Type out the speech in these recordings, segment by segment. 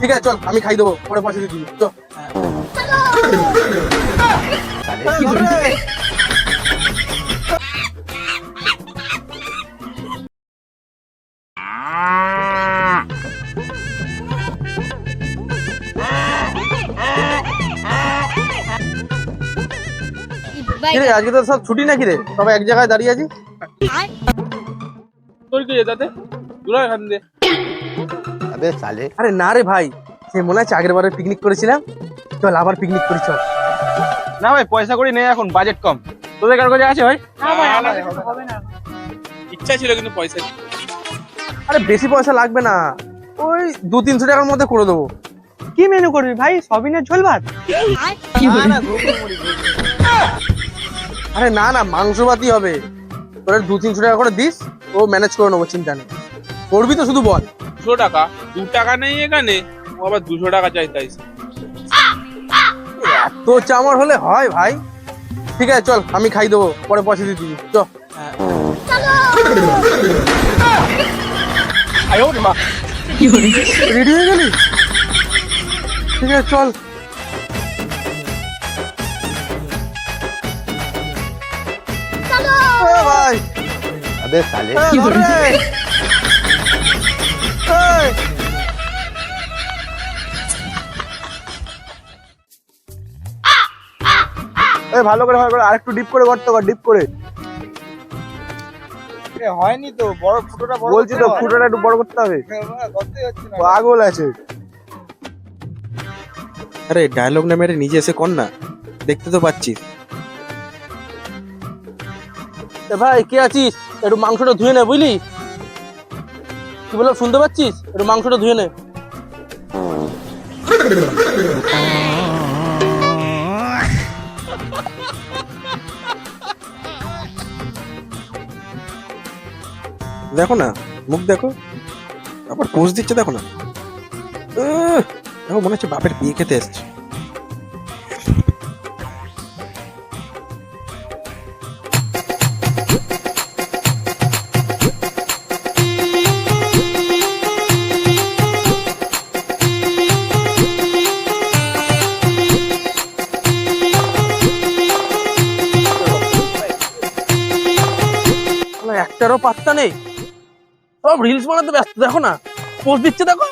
ঠিক আছে, চল, আমি খাই দেবো, পরে পয়সা দিয়ে দিবি, চল। আজকে তো সব ছুটি নাকি রে? সবাই এক জায়গায় দাঁড়িয়ে আছি তোর কি যেতে দূরা এখান দিয়ে। যাবে চালে আরে না রে ভাই সে মনে আছে আগের বারে পিকনিক করেছিলাম। চল আবার পিকনিক করি চল। না ভাই পয়সা করি নেই এখন বাজেট কম। তোদের কার কাছে আছে ভাই? ইচ্ছা ছিল কিন্তু পয়সা আরে বেশি পয়সা লাগবে না। ওই দু তিনশো টাকার মধ্যে করে দেবো। কি মেনু করবি ভাই? সবিনের ঝোল ভাত? আরে না না মাংস ভাতই হবে। তোরা দু তিনশো টাকা করে দিস ও ম্যানেজ করে নেব চিন্তা নেই। করবি তো শুধু বল। দুশো টাকা দু টাকা নেই এখানে আবার দুশো টাকা চাই তাই। এত চামর হলে হয় ভাই। ঠিক আছে চল আমি খাই দেবো পরে পয়সা দিয়ে দিবি চ। রেডি হয়ে গেলি? ঠিক আছে চল। ভাই। সালে এই। এই ভালো করে ভালো করে আরেকটু ডিপ করে গর্ত কর ডিপ করে। হয়নি তো বড় ফুটোটা বড় বলছি তো ফুটোটা একটু বড় করতে হবে। পাগল আছে। আরে ডায়লগ না মেরে নিজে এসে কর না। দেখতে তো পাচ্ছিস এ ভাই কে আছিস? একটু মাংসটা ধুয়ে নে বুঝলি? কি বললাম, শুনতে পাচ্ছিস? একটু মাংসটা ধুয়ে নে। দেখো না, মুখ দেখো। আবার পোজ দিচ্ছে, দেখো না। দেখো, মনে হচ্ছে বাপের বিয়ে খেতে এসছে। একটারও পাত্তা নেই। সব রিলস বানাতে ব্যস্ত, দেখো না। পোস্ট দিচ্ছে, দেখো।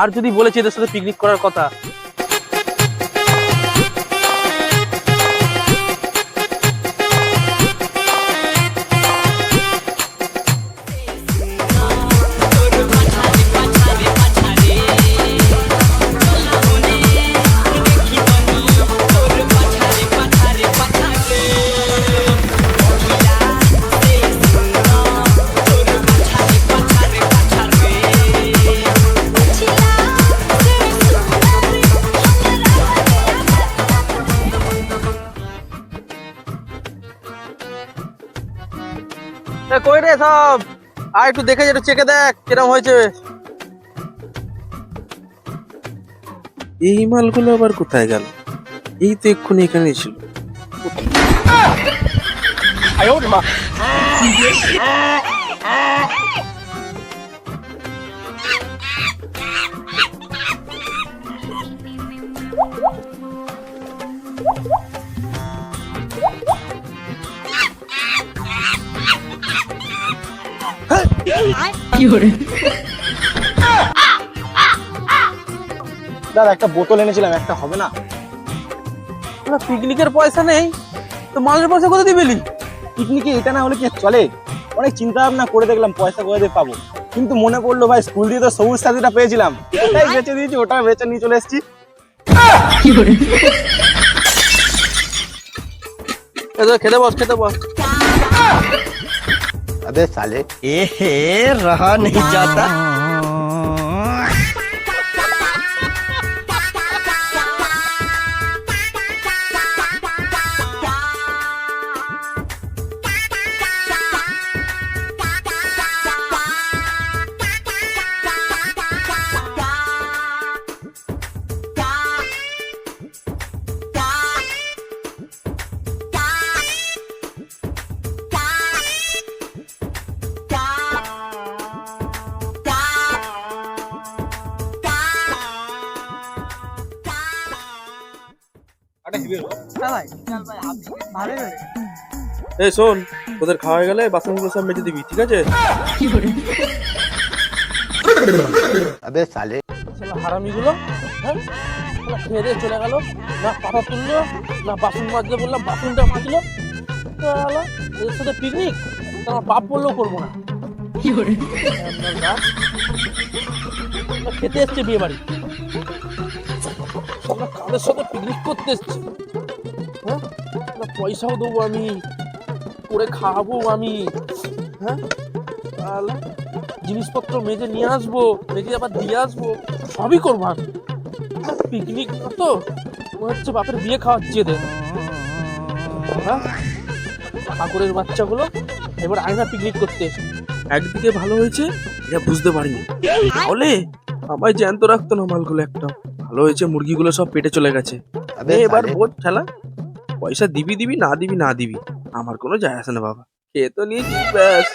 আর যদি বলেছে এদের সাথে পিকনিক করার কথা কই রে সব? আর একটু দেখে একটু চেকে দেখ কিরম হয়েছে। এই মালগুলো আবার কোথায় গেল? এই তো এক্ষুনি এখানে ছিল দাদা একটা বোতল এনেছিলাম একটা হবে না। পিকনিকের পয়সা নেই। তো মালের পয়সা কোথা দিয়ে পেলি পিকনিকে এটা না হলে কি চলে? অনেক চিন্তা ভাবনা করে দেখলাম পয়সা করে দিয়ে পাবো। কিন্তু মনে পড়ল ভাই স্কুল দিয়ে তো সবুজ সাথীটা পেয়েছিলাম। ওটাই বেচে দিয়েছি ওটা বেচে নিয়ে চলে এসেছি। খেতে বস খেতে বস। अबे साले। ये रहा नहीं जाता। এই শোন ওদের খাওয়া হয়ে গেলে বাসনগুলো সব মেজে দিবি ঠিক আছে? আবে সালে। হারামিগুলো হ্যাঁ? খেয়ে দিয়ে চলে গেল না পাতা তুললো না বাসন মাজলে বললাম বাসনটা মাজলো। এর সাথে পিকনিক আমার বাপ বললেও করব না। কি করে? খেতে এসছে বিয়ে বাড়ি কাদের সাথে পিকনিক করতে এসছে। হ্যাঁ? পয়সাও দেবো আমি। করে খাওয়াবো আমি। হ্যাঁ? জিনিসপত্র মেজে নিয়ে আসব, মেজে আবার দিয়ে আসব। সবই করব আমি। পিকনিক তো। মনে হচ্ছে বাপের বিয়ে খাওয়াচ্ছে এদের। হ্যাঁ? ঠাকুরের বাচ্চাগুলো এবার আয়না পিকনিক করতে একদিকে ভালো হয়েছে, এটা বুঝতে পারিনি। তাহলে আমায় জ্যান্ত রাখতো না মালগুলো একটা। ভালো হয়েছে মুরগিগুলো সব পেটে চলে গেছে। এবার বোধ খেলা পয়সা দিবি দিবি না দিবি না দিবি আমার কোনো যায় আসে না বাবা। খেয়ে তো নিয়েছি ব্যাস।